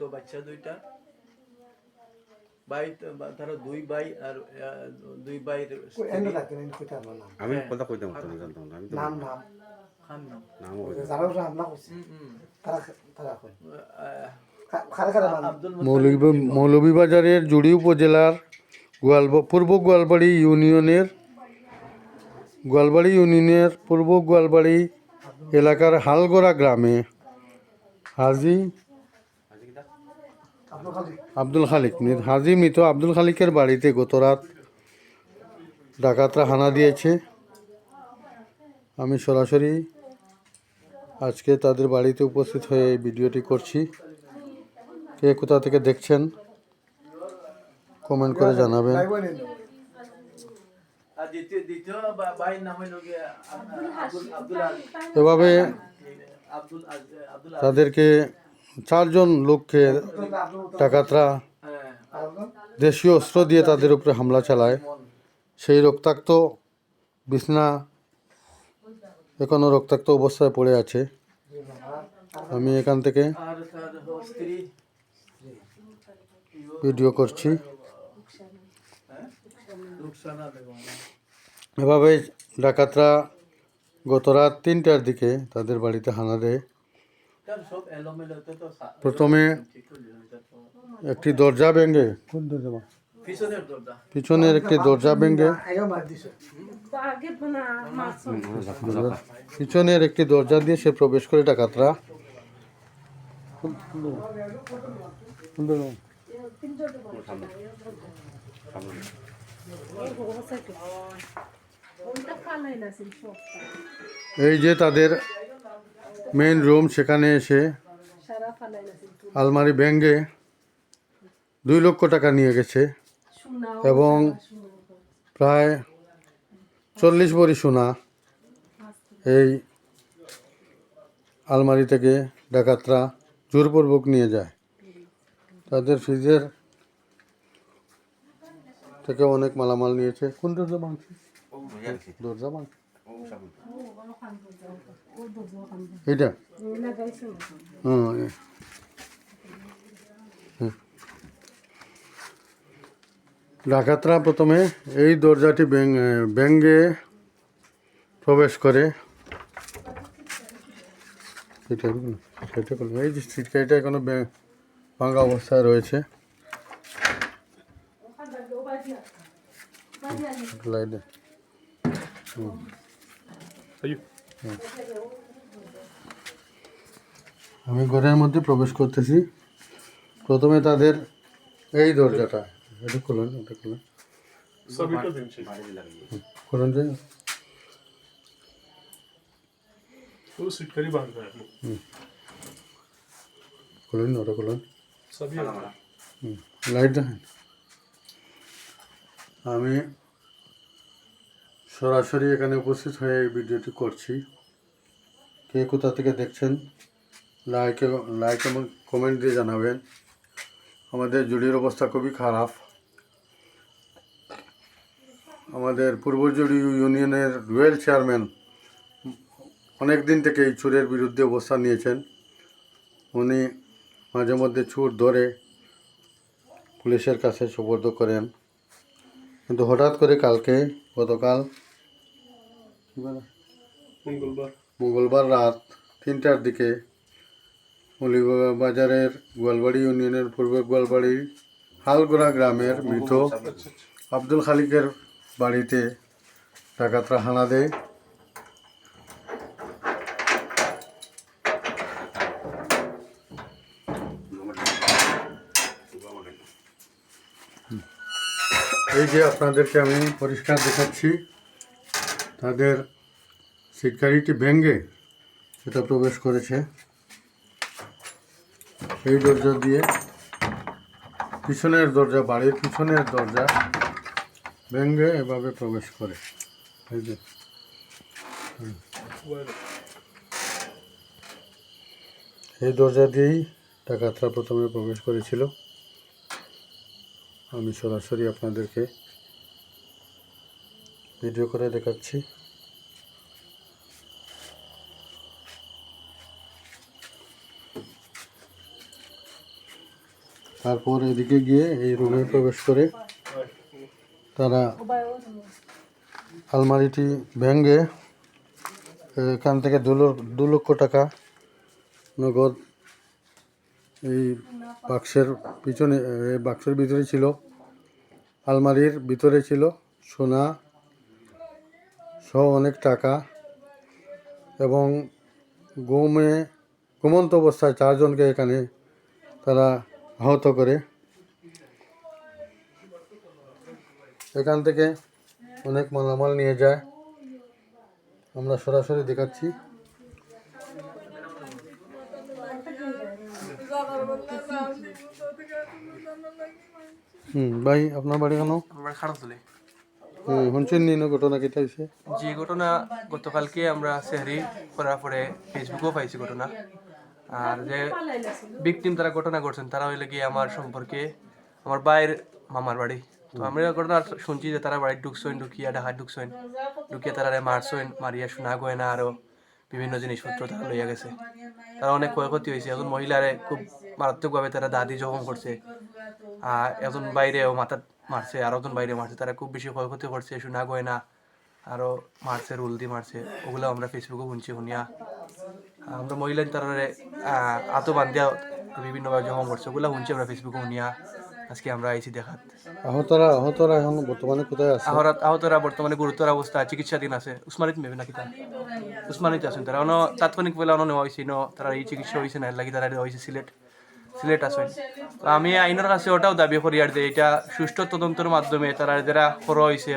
ছোট বাচ্চা দুইটা। ভাই তারা দুই ভাই আর দুই ভাইয়ের এনে থাকতেন এনে কইতে পারব নাম আমি কথা কইতাম তুমি জানতাম না আমি নাম নাম। খান নাম। নামও যারা ওরা করছে হুম, হুম। তারা তারা কই আহ, খারে খারে নাম আব্দুল মৌলভী মৌলভীবাজারের জুড়ি উপজেলার গোয়ালব পূর্ব গোয়ালবাড়ি ইউনিয়নের গোয়ালবাড়ি ইউনিয়নের পূর্ব গোয়ালবাড়ি এলাকার হালগোড়া গ্রামে হাজি আব্দুল খালিক। হাজি মৃত আব্দুল খালিকের বাড়িতে গতরাত ডাকাতরা হানা দিয়েছে। আমি সরাসরি আজকে তাদের বাড়িতে উপস্থিত হয়ে এই ভিডিওটি করছি। কে কোথা থেকে দেখছেন কমেন্ট করে জানাবেন। এভাবে তাদেরকে চারজন লোককে ডাকাতরা দেশীয় অস্ত্র দিয়ে তাদের উপরে হামলা চালায়। সেই রক্তাক্ত বিছনা এখনও রক্তাক্ত অবস্থায় পড়ে আছে। আমি এখান থেকে ভিডিও করছি। এভাবে ডাকাতরা গত রাত তিনটার দিকে তাদের বাড়িতে হানা দেয় তার সব এলোমেলোতে তো সা- প্রথমে একটি দরজা ভেঙে। কোন পিছনের একটি দরজা ভেঙে। আগে পিছনের একটি দরজা দিয়ে সে প্রবেশ করে ডাকাতরা। এই যে তাদের মেইন রুম সেখানে এসে আলমারি ভেঙে দুই লক্ষ টাকা নিয়ে গেছে এবং প্রায় চল্লিশ ভরি সোনা এই আলমারি থেকে ডাকাতরা জোরপূর্বক নিয়ে যায়। তাদের ফ্রিজের থেকে অনেক মালামাল নিয়েছে। কোন দরজা ভাঙছে? দরজা ভাঙছে। হুম ডাকাতরা প্রথমে এই দরজাটি ভেঙে প্রবেশ করে। এটা সেটা এই যে সিটকাইটা এখনও ভাঙা অবস্থায় রয়েছে। লাইট হুম। আমি ঘরের মধ্যে প্রবেশ করতেছি প্রথমে তাদের এই দরজাটা এটা খুলুন এটা খুলুন খুলুন যে খুলুন ওটা খুলুন লাইট দেখেন আমি সরাসরি এখানে উপস্থিত হয়ে এই ভিডিওটি করছি। কে কোথা থেকে দেখছেন লাইক লাইক এবং কমেন্ট দিয়ে জানাবেন। আমাদের জুড়ির অবস্থা খুবই খারাপ। আমাদের পূর্বজুড়ি ইউনিয়নের রুয়েল চেয়ারম্যান অনেক দিন থেকে এই চুরের বিরুদ্ধে অবস্থান নিয়েছেন। উনি মাঝে মধ্যে চুর ধরে পুলিশের কাছে সুপর্দ করেন। কিন্তু হঠাৎ করে কালকে গতকাল মঙ্গলবার। রাত তিনটার দিকে বাজারের গোয়ালবাড়ি ইউনিয়নের পূর্ব গোয়ালবাড়ির হালগোড়া গ্রামের আচ্ছা, মৃত আচ্ছা, আচ্ছা, আব্দুল খালিকের বাড়িতে ডাকাতরা হানা দেয়। এই যে আপনাদেরকে আমি পরিষ্কার দেখাচ্ছি তাদের সিটকারিটি ভেঙে সেটা প্রবেশ করেছে। এই দরজা দিয়ে পিছনের দরজা, বাড়ির পিছনের দরজা ভেঙে এভাবে প্রবেশ করে। এই যে। এই দরজা দিয়েই ডাকাতরা প্রথমে প্রবেশ করেছিল। আমি সরাসরি আপনাদেরকে ভিডিও করে দেখাচ্ছি। তারপর এদিকে গিয়ে এই রুমে প্রবেশ করে তারা আলমারিটি ভেঙে, এখান থেকে দু দু লক্ষ টাকা নগদ এই বাক্সের পিছনে বাক্সের ভিতরে ছিল, আলমারির ভিতরে ছিল সোনা সহ অনেক টাকা এবং ঘুমে ঘুমন্ত অবস্থায় চারজনকে এখানে তারা আহত করে। এখান থেকে অনেক মালামাল নিয়ে যায়। আমরা সরাসরি দেখাচ্ছি। হুম, ভাই, আপনার বাড়ি কেন? খারাপ শুনছেন নি? ঘটনা কেটা হয়েছে যে ঘটনা, গতকালকে আমরা সেহারি করার পরে ফেসবুকেও পাইছি ঘটনা। আর যে ভিকটিম তারা ঘটনা করছেন তারা হইলে গিয়ে আমার সম্পর্কে আমার বাইরের মামার বাড়ি তো আমরা ঘটনা শুনছি যে তারা বাড়ি ঢুকছেন ঢুকিয়া ঢাকা ঢুকছেন ঢুকিয়ে তারা মারছেন মারিয়া শোনা গয়না আরও বিভিন্ন জিনিসপত্র তারা লইয়া গেছে। তারা অনেক ক্ষয়ক্ষতি হয়েছে এখন মহিলারে খুব মারাত্মকভাবে তারা দাদি জখম করছে আর একজন বাইরেও মাথা মারছে আর একজন বাইরে মারছে তারা খুব বেশি ক্ষয়ক্ষতি করছে শোনা গয় না আরও মারছে রুল দিয়ে মারছে ওগুলো আমরা ফেসবুকে শুনছি শুনিয়া। আমরা মহিলা তারা আত বান্ধিয়া বিভিন্নভাবে জখম করছে ওগুলো শুনছি আমরা ফেসবুকে শুনিয়া। আজকে আমরা আইছি দেখাত। আহতরা আহতরা এখন বর্তমানে কোথায় আছে? আহরাত আহতরা বর্তমানে গুরুতর অবস্থা চিকিৎসাধীন আছে। উসমানিত মেবে নাকি তা উসমানিত আছেন তারা। অন তাৎক্ষণিক বেলা অন নেওয়া হয়েছে ন তারা এই চিকিৎসা হয়েছে না লাগি তারা হয়েছে সিলেট। সিলেট আসেন আমি আইনের কাছে ওটাও দাবি করি আর যে এটা সুষ্ঠু তদন্তের মাধ্যমে তারা যারা খর হয়েছে